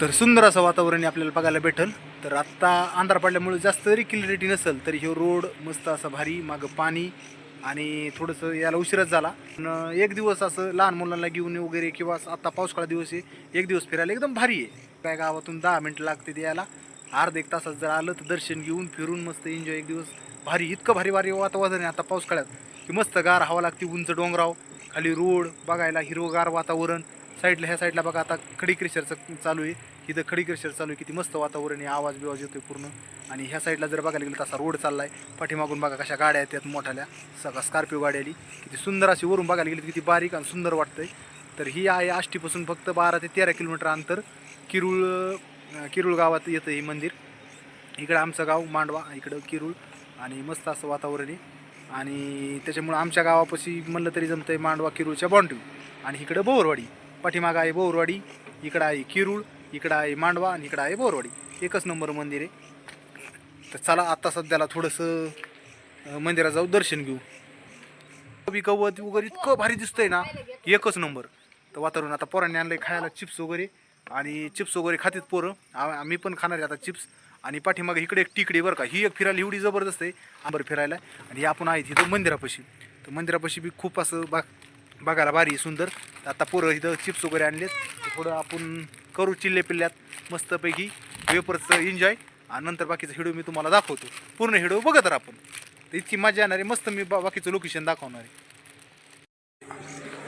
तर सुंदर असं वातावरण आपल्याला बघायला भेटल. तर आत्ता अंधार पडल्यामुळे जास्त जरी क्लिअरिटी नसेल तरी हे रोड मस्त असं भारी मागं पाणी आणि थोडंसं याला उशीरच झाला. पण एक दिवस असं लहान मुलांना घेऊन वगैरे किंवा आत्ता पावसाळा दिवस आहे एक दिवस फिरायला एकदम भारी आहे. काय गावातून दहा मिनटं लागते ते यायला अर्धा एक तासात जर आलं तर दर्शन घेऊन फिरून मस्त एन्जॉय एक दिवस. भारी इतकं भारी भारी वातावरण आहे आता पावसाळ्यात. की मस्त गार हवा लागते उंच डोंगराव खाली रोड बघायला हिरवगार वातावरण. साईडला ह्या साईडला बघा आता खडी क्रेशरचं चालू आहे. इथं खडी क्रेशर चालू आहे. किती मस्त वातावरण आहे. आवाज बिवाज येतोय पूर्ण. आणि ह्या साईडला जर बघायला गेलं तर असा रोड चाललाय. पाठीमागून बघा कशा गाड्या आहेत त्यात मोठ्याल्या सगळा स्कॉर्पिओ गाडी आली. किती सुंदर अशी वरून बघायला गेली किती बारीक आणि सुंदर वाटतंय. तर ही आहे आष्टीपासून फक्त बारा ते तेरा किलोमीटर अंतर किरुळ किरुळ गावात येतं हे मंदिर. इकडं आमचं गाव मांडवा इकडं किरुळ. आणि मस्त असं वातावरण आहे. आणि त्याच्यामुळं आमच्या गावापाशी म्हणलं तरी जमतंय मांडवा किरुळच्या बाउंड्री आणि इकडं बोरवाडी. पाठीमागं आहे बोरवाडी इकडं आहे किरूळ इकडं आहे मांडवा आणि इकडं आहे बोरवाडी. एकच नंबर मंदिर आहे. तर चला आत्ता सध्याला थोडंसं मंदिरात जाऊ दर्शन घेऊ. कवी गवत वगैरे इतकं भारी दिसतंय ना एकच नंबर. तर वातावरण आता पोरांनी आणलं खायला चिप्स वगैरे आणि चिप्स वगैरे खातीत पोरं. आम्ही पण खाणार आहे आता चिप्स. आणि पाठीमागे इकडे एक टिकडी बरं का ही एक फिरायला एवढी जबरदस्त आहे. आंबर फिरायला आणि आपण आहेत इथं मंदिरापाशी. तर मंदिरापाशी बी खूप असं बा बघायला भारी आहे, सुंदर. आता पोरं इथं चिप्स वगैरे आणलेत. थोडं आपण करू चिल्ले पिल्ल्यात. मस्तपैकी वेपर्सचं एन्जॉय आणि नंतर बाकीचा व्हिडिओ मी तुम्हाला दाखवतो. पूर्ण व्हिडिओ बघत राहा आपण. तर इतकी मजा येणार आहे. मस्त मी बा- बाकीचं लोकेशन दाखवणार आहे.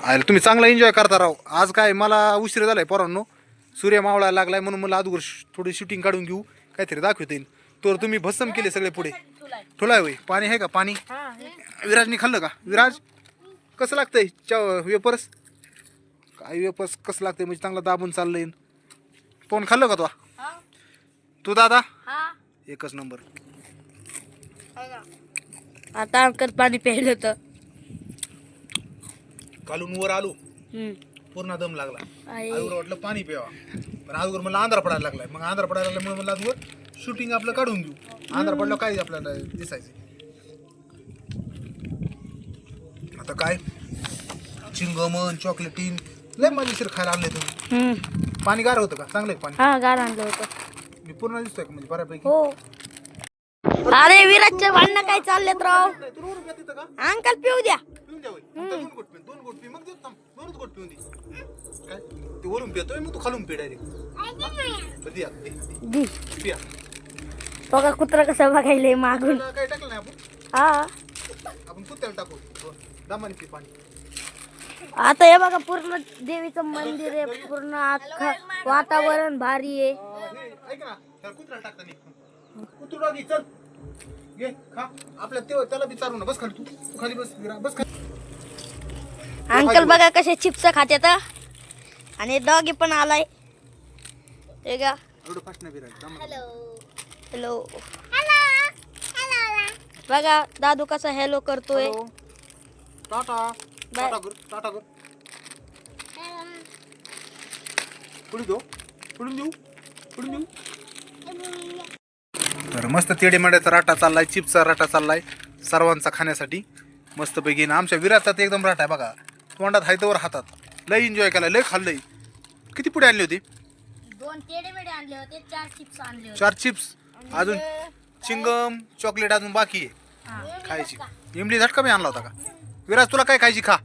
अरे तुम्ही चांगला एन्जॉय करता राव. आज काय मला उशीर झालाय पोरांनो. सूर्य मावळायला लागलाय म्हणून मला अगोदर थोडी शूटिंग काढून घेऊ. काहीतरी दाखवता. येईल तर तुम्ही भस्सम केले सगळे पुढे. ठोलाय होय. पाणी आहे का? पाणी? विराजने खाल्लं का? विराज? कसं लागतंय? चा वेपर्स काय वेपर्स कसं लागतंय? म्हणजे चांगलं दाबून चाललंय. पण खाल्लं का तो? तू दादा? एकच नंबर. आता अंकल पाणी प्यायलं होतं. कालून वर आलो. पूर्ण दम लागला. आई. आजवर वाटलं पाणी प्यावा. पण आजवर मला आंध्र पडायला लागलाय. मग आंध्र पडायला लागल्यामुळे मला आजवर शूटिंग आपलं काढून घेऊ. आंध्र पडलं काय आपल्याला दिसायचं? आता काय? चिंगमन चॉकलेटीन लय मजेशीर खायला आणले तुम्ही. हम्म. पाणी गार होतं का? चांगलं आहे पाणी. हा गार आणलं होतं. मी पूर्ण दिसतोय का म्हणजे बऱ्यापैकी? हो. अरे विराजचे भांडणं काय चाललेत राव? नाही, तुला वरून पिता येतं का अंकल पिऊ द्या. पिऊन द्या होय. फक्त दोन गोट पिऊन दोन गोट पी मग देत थांब. दोनच गोट पिऊन दे. काय? ते वरून पितोय मग तू खालून पी डायरेक्ट दे दे, दे. दी. पिया. बघा कुत्रा कसं बघायले मागून. काय टाकलं नाही आपण? हा. आपण कुत्त्याला टाकू. हो, पाणी. आता हे बघा पूर्ण देवीचं मंदिर आहे पूर्ण अख्खं वातावरण भारी आहे. अं, हे ऐक ना त्याला कुत्र्याला टाकता नाही. कुत्रू डॉगी चल. घे खा. आपल्या ते त्याला विचारू ना बस खाली तू. तू खाली बस विरा बस खाली. अंकल बघा कसे चिप्स खात्यात आणि डॉगी पण आलाय. ते का एवढं फास्ट नाही विरा हॅलो बघा दादू कसा हॅलो करतोय. टाटा. बाय. टाटा कर टाटा कर. पुढे देऊ? पुढून देऊ? पुढून देऊ? तर मस्त तेडेमाड्याचा राटा चाललाय चिप्सचा राटा चाललाय सर्वांचा खाण्यासाठी. मस्तपैकी ना आमच्या विराचा तर एकदम राटा आहे बघा. तोंडात हायतवर हातात. लय एन्जॉय केला लय खाल्लंय किती पुढे आणली होती? दोन टेडे मेडे आणले होते चार चिप्स आणले होते. चार चिप्स अजून चिंगम चॉकलेट अजून बाकी आहे. खायची. इमली झटका मी आणला होता का? विराज तुला काय खायची खा.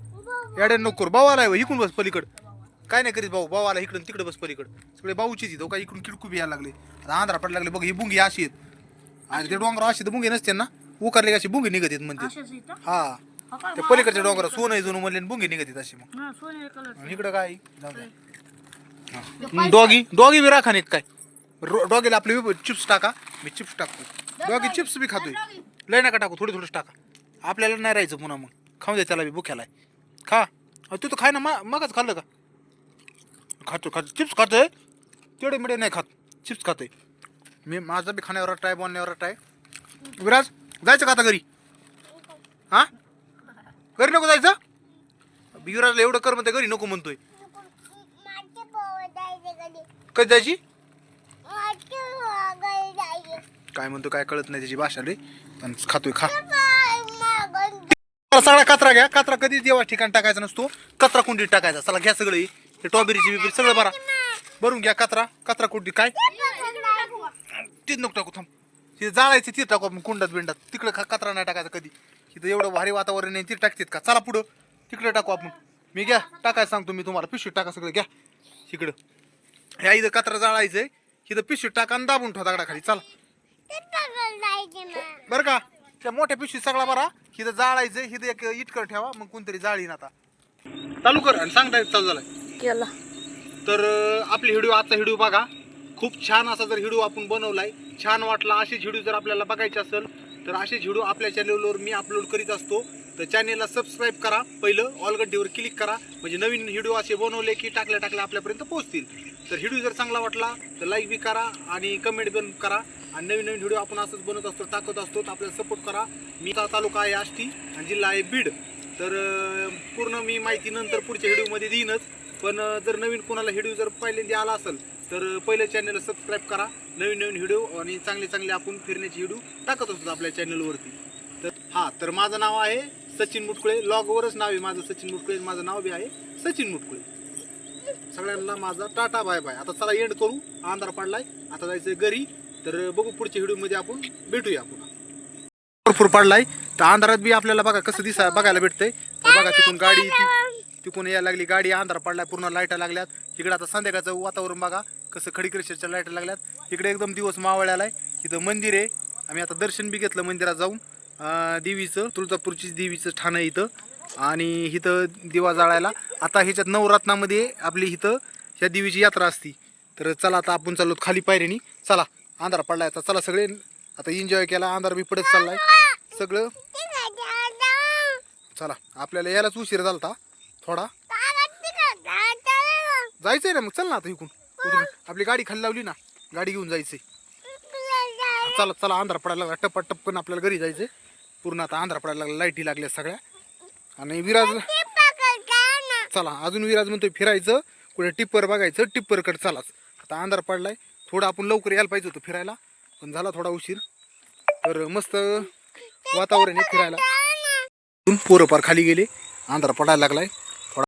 याडे नको भाऊ आलाय इकडून बस पलीकड. काय नाही करीत भाऊ. भाऊ आला इकडून तिकडे बस पलीकड. सगळे भाऊचीच इथं काय इकडून किडकू बी यायला लागले. आता आंध्रा पडायला लागले. बघ ही बुंगी अशी आहेत. आणि ते डोंगर अशी तर बुंगी नसते ना? उकारले कशी बुंगी निघत येत म्हणते. हा. ते पलीकडच्या डोंगरा सोनं जुनं म्हणले आणि बुंगी निघत येत अशी मग. आणि इकडं काय? जाऊ द्या. डॉगी डॉगी बी राखा नाही काय? रो- डॉगीला आपले चिप्स टाका. मी चिप्स टाकतो. डॉगी चिप्स बी खातोय. लय नका टाकू थोडी थोडंच टाका. आपल्याला नाही राहायचं पुन्हा मग. खाऊ दे त्याला बी बुख्याला खा. तू तर खाय ना मा मगच खाल्लं का? खातो खातो. चिप्स खातोय? तेवढे मिळे नाही खात. चिप्स खातोय. मी माझा बी खाण्यावर ट्राय बनण्यावर ट्राय विराज जायचं का आता घरी? हा? घरी नको जायचं? विराजला एवढं कर म्हणते घरी नको म्हणतोय. कधी जायची? काय म्हणतो काय कळत नाही त्याची भाषा रे पण खातोय खा. मला सगळा कचरा घ्या. कचरा कधीच देवा ठिकाण टाकायचा नसतो. कचरा कुंडीत टाकायचा. चला घ्या सगळे. हे टॉबेरीची बिबेरी सगळं बरा भरून घ्या कचरा. कचरा कुठे काय? तीच नको टाकू थांब. तिथे जाळायचं तिथे टाकू आपण कुंडात बिंडात. तिकडे खा कचरा नाही टाकायचा कधी. तिथं एवढं भारी वातावरण आहे तिथे टाकतात का? चला पुढं. तिकडे टाकू आपण. मी घ्या. टाकायला सांगतो मी तुम्हाला. पिशवीत टाका सगळं. घ्या. तिकडं ह्या इथं कचरा जाळायचंय. इथं पिशवीत टाका आणि दाबून ठेवा दगडाखाली. चला. बरं का? त्या मोठ्या पिशवीत सगळा बरा. इथं जाळायचं इथं एक इटकर ठेवा मग कोणतरी जाळीन आता. चालू कर आणि सांग direct चालू झालाय. केला. तर अं, आपली व्हिडिओ आजचा व्हिडिओ बघा. खूप छान असा जर व्हिडिओ आपण बनवलाय छान वाटला असेच व्हिडिओ जर आपल्याला बघायचे असेल तर असेच व्हिडिओ आपल्या चॅनलवर मी अपलोड करीत असतो. तर चॅनेलला सबस्क्राईब करा. पहिलं ऑल घंटीवर क्लिक करा. म्हणजे नवीन व्हिडिओ असे बनवले की टाकल्या टाकल्या आपल्यापर्यंत पोहोचतील. तर व्हिडिओ जर चांगला वाटला तर लाईक बी करा आणि कमेंट पण करा. आणि नवीन नवीन व्हिडिओ आपण असंच बनवत असतो टाकत असतो तर आपल्याला सपोर्ट करा. मी का तालुका आहे आष्टी आणि जिल्हा आहे बीड. तर पूर्ण मी माहिती नंतर पुढच्या व्हिडिओमध्ये देईनच. पण जर नवीन कोणाला व्हिडिओ जर पहिल्यांदा आला असेल तर पहिले चॅनलला सबस्क्राईब करा. नवीन नवीन व्हिडिओ आणि चांगले चांगले आपण फिरण्याचे व्हिडिओ टाकत असतो आपल्या चॅनलवरती तर हां तर माझं नाव आहे सचिन मुटकुळे. लॉगवरच नाव आहे माझं सचिन मुटकुळे माझं नाव बी आहे सचिन मुटकुळे. सगळ्यांना माझा टाटा बाय बाय. आता चला एंड करू. आंधार पडलाय. आता जायचं घरी. तर बघू पुढच्या व्हिडिओमध्ये आपण भेटूया आपण भरपूर पडलाय. तर अंधारात बी आपल्याला बघा कसं दिसा बघायला भेटतंय. तर बघा तिकून गाडी तिकून यायला लागली गाडी अंधार पडलाय पूर्ण लाईटा लागल्यात. इकडे आता संध्याकाळचं वातावरण बघा कसं खडीकृष्णाच्या लाईटा लागल्यात. इकडे एकदम दिवस मावळ्याला आहे इथं मंदिर आहे. आम्ही आता दर्शन बी घेतलं मंदिरात जाऊन. देवीचं तुळजापूरची देवीचं ठाण आहे इथं. आणि इथं दिवा जाळायला. आता ह्याच्यात नवरात्रामध्ये आपली इथं ह्या देवीची यात्रा असती. तर चला आता आपण चाललो खाली पायरीनी चला. अंधार पडलाय आता चला सगळे. आता एन्जॉय केला अंधार बी पडत चाललाय. सगळं? चला आपल्याला यायलाच उशीर झालता थोडा. जायचंय ना मग चल ना आता इकून आपली गाडी खाली लावली ना गाडी घेऊन जायचंय. चला चला अंधार पडायला लागला. टप्पा टप्पन आपल्याला घरी जायचंय. पूर्ण आता अंधार पडायला लागला लाईटी लागल्या सगळ्या. आणि विराज चला अजून विराज म्हणतोय फिरायचं. कुठे टिप्पर बघायचं टिप्परकडे चलाच. आता अंधार पडलाय. थोडं आपण लवकर यायला पाहिजे होतं फिरायला पण झाला थोडा उशीर. तर मस्त वातावरण आहे फिरायला. पोरं पार खाली गेले अंधार पडायला लागलाय.